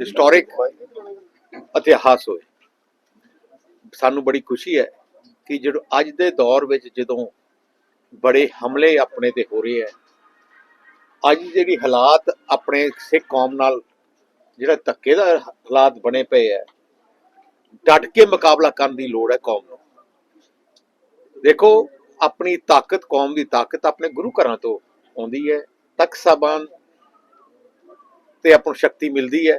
Historic ਇਤਿਹਾਸ ਹੋਏ। ਸਾਨੂੰ ਬੜੀ ਖੁਸ਼ੀ ਹੈ ਕਿ ਜਦੋਂ ਅੱਜ ਦੇ ਦੌਰ ਵਿੱਚ ਜਦੋਂ ਬੜੇ ਹਮਲੇ ਆਪਣੇ ਤੇ ਹੋ ਰਹੇ ਹੈ, ਅੱਜ ਜਿਹੜੀ ਹਾਲਾਤ ਆਪਣੇ ਸਿੱਖ ਕੌਮ ਨਾਲ ਜਿਹੜਾ ਧੱਕੇ ਦਾ ਹਾਲਾਤ ਬਣੇ ਪਏ ਹੈ, ਡਟ ਕੇ ਮੁਕਾਬਲਾ ਕਰਨ ਦੀ ਲੋੜ ਹੈ ਕੌਮ ਨੂੰ। ਦੇਖੋ, ਆਪਣੀ ਤਾਕਤ, ਕੌਮ ਦੀ ਤਾਕਤ ਆਪਣੇ ਗੁਰੂ ਘਰਾਂ ਤੋਂ ਆਉਂਦੀ ਹੈ, ਤਖਤ ਸਾਹਿਬਾਨ ਤੇ ਆਪਾਂ ਨੂੰ ਸ਼ਕਤੀ ਮਿਲਦੀ ਹੈ।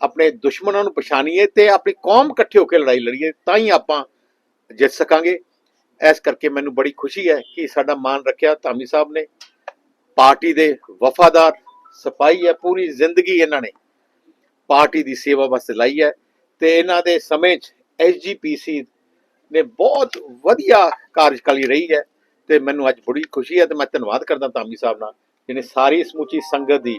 ਆਪਣੇ ਦੁਸ਼ਮਣਾਂ ਨੂੰ ਪਛਾਣੀਏ ਤੇ ਆਪਣੀ ਕੌਮ ਇਕੱਠੇ ਹੋ ਕੇ ਲੜਾਈ ਲੜੀਏ, ਤਾਂ ਹੀ ਆਪਾਂ ਜਿੱਤ ਸਕਾਂਗੇ। ਇਸ ਕਰਕੇ ਮੈਨੂੰ ਬੜੀ ਖੁਸ਼ੀ ਹੈ ਕਿ ਸਾਡਾ ਮਾਨ ਰੱਖਿਆ ਧਾਮੀ ਸਾਹਿਬ ਨੇ। ਪਾਰਟੀ ਦੇ ਵਫਾਦਾਰ ਸਫ਼ਾਈ ਹੈ, ਪੂਰੀ ਜ਼ਿੰਦਗੀ ਇਹਨਾਂ ਨੇ ਪਾਰਟੀ ਦੀ ਸੇਵਾ ਵਾਸਤੇ ਲਾਈ ਹੈ ਤੇ ਇਹਨਾਂ ਦੇ ਸਮੇਂ 'ਚ ਐਸਜੀਪੀਸੀ ਨੇ ਬਹੁਤ ਵਧੀਆ ਕਾਰਜਕਾਲੀ ਰਹੀ ਹੈ ਤੇ ਮੈਨੂੰ ਅੱਜ ਬੜੀ ਖੁਸ਼ੀ ਹੈ ਤੇ ਮੈਂ ਧੰਨਵਾਦ ਕਰਦਾ ਧਾਮੀ ਸਾਹਿਬ ਨਾਲ, ਜਿਹਨੇ ਸਾਰੀ ਸਮੁੱਚੀ ਸੰਗਤ ਦੀ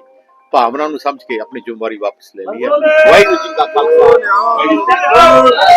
ਭਾਵਨਾ ਨੂੰ ਸਮਝ ਕੇ ਆਪਣੀ ਜ਼ਿੰਮੇਵਾਰੀ ਵਾਪਸ ਲੈ ਲਈ ਹੈ। ਵਾਹਿਗੁਰੂ ਜੀ ਕਾ ਖਾਲਸਾ।